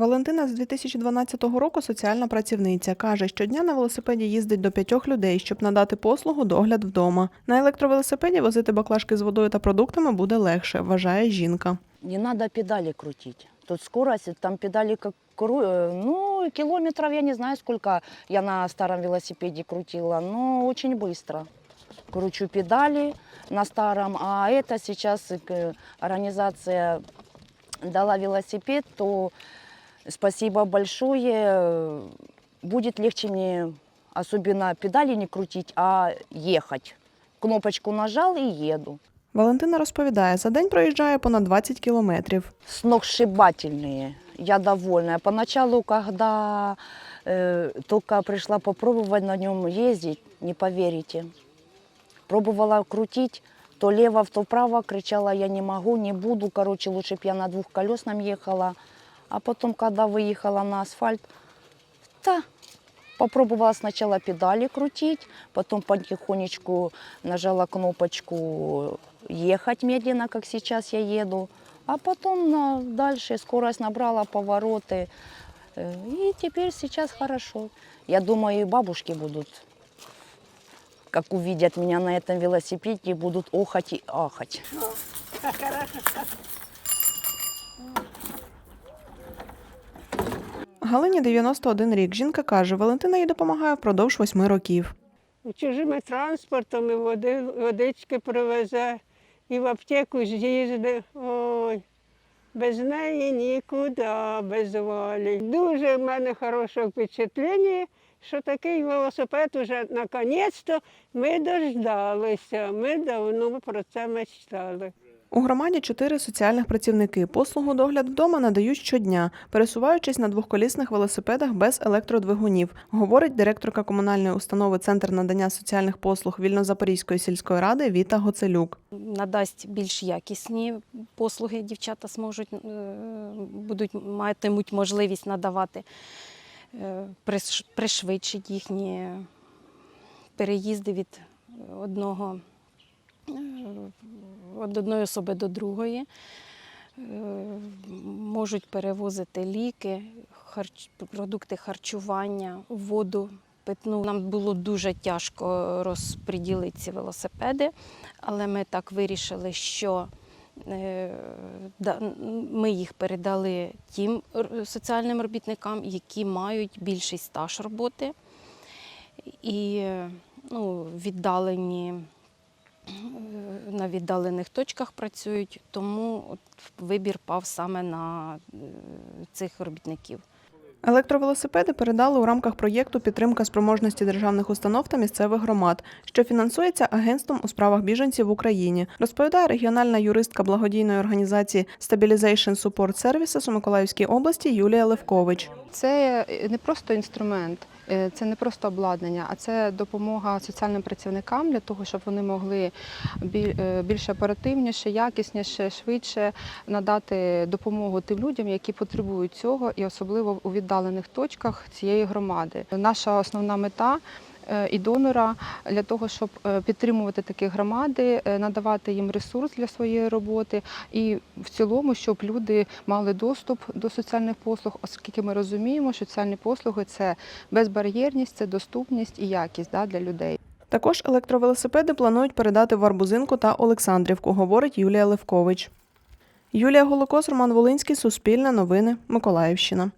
Валентина з 2012 року соціальна працівниця. Каже, щодня на велосипеді їздить до п'ятьох людей, щоб надати послугу догляд вдома. На електровелосипеді возити баклажки з водою та продуктами буде легше, вважає жінка. Не надо педали крутить. Тут скорость, там педали как кру- э, ну, километров я не знаю сколько я на старом велосипеде крутила, но очень быстро. Кручу педали на старом, а это сейчас э, организация дала велосипед, то спасибо большое. э, Будет легче мне, особенно педали не крутить, а ехать. Кнопочку нажал и еду. Валентина розповідає, за день проїжджає понад 20 кілометрів. сногсшибательные. Я довольна. Поначалу, когда э, только пришла попробовать на нем ездить, не поверите, пробовала крутить, то лево, то вправо, кричала, я не могу, не буду, короче, лучше бы я на двухколесном ехала. А потом, когда выехала на асфальт, да, попробовала сначала педали крутить, потом потихонечку нажала кнопочку ехать медленно, как сейчас я еду. А потом на- дальше скорость набрала, повороты. Э, И теперь сейчас хорошо. Я думаю, и бабушки будут, как увидят меня на этом велосипеде, будут охать и ахать. Галині 91 рік. Жінка каже, Валентина їй допомагає впродовж восьми років. чужими транспортом і води, водички привезе, і в аптеку з'їздить. Ой, без неї нікуди, без валі. Дуже в мене хороше впечатлення, що такий велосипед уже наконець-то ми дождалися. Ми давно про це мечтали. У громаді чотири соціальних працівники. Послугу догляд вдома надають щодня, пересуваючись на двохколісних велосипедах без електродвигунів, говорить директорка комунальної установи Центр надання соціальних послуг Вільнозапорізької сільської ради Віта Гоцелюк. надасть більш якісні послуги. Дівчата зможуть е, будуть матимуть можливість надавати, е, пришвидшить їхні переїзди від одного від одної особи до другої. Е, Можуть перевозити ліки, харч... продукти харчування, воду. Питну нам було дуже тяжко розподілити ці велосипеди, але ми так вирішили, що е, ми їх передали тим соціальним робітникам, які мають більший стаж роботи і ну, віддалені на віддалених точках працюють, тому вибір пав саме на е, цих робітників. Електровелосипеди передали у рамках проєкту Підтримка спроможності державних установ та місцевих громад, що фінансується Агентством у справах біженців в Україні, розповідає регіональна юристка благодійної організації Stabilization Support Services у Миколаївській області Юлія Левкович. Це не просто інструмент, е, це не просто обладнання, а це допомога соціальним працівникам для того, щоб вони могли е, більш оперативніше, якісніше, швидше надати допомогу тим людям, які потребують цього, і особливо у віддалених точках цієї громади. Наша основна мета. Е, І донора для того, щоб е, підтримувати такі громади, е, надавати їм ресурс для своєї роботи, і в цілому, щоб люди мали доступ до соціальних послуг, оскільки ми розуміємо, що соціальні послуги це безбар'єрність, це доступність і якість да, для людей. Також електровелосипеди планують передати в Арбузинку та Олександрівку, говорить Юлія Левкович. Юлія Голокос, Роман Волинський, Суспільне новини, Миколаївщина.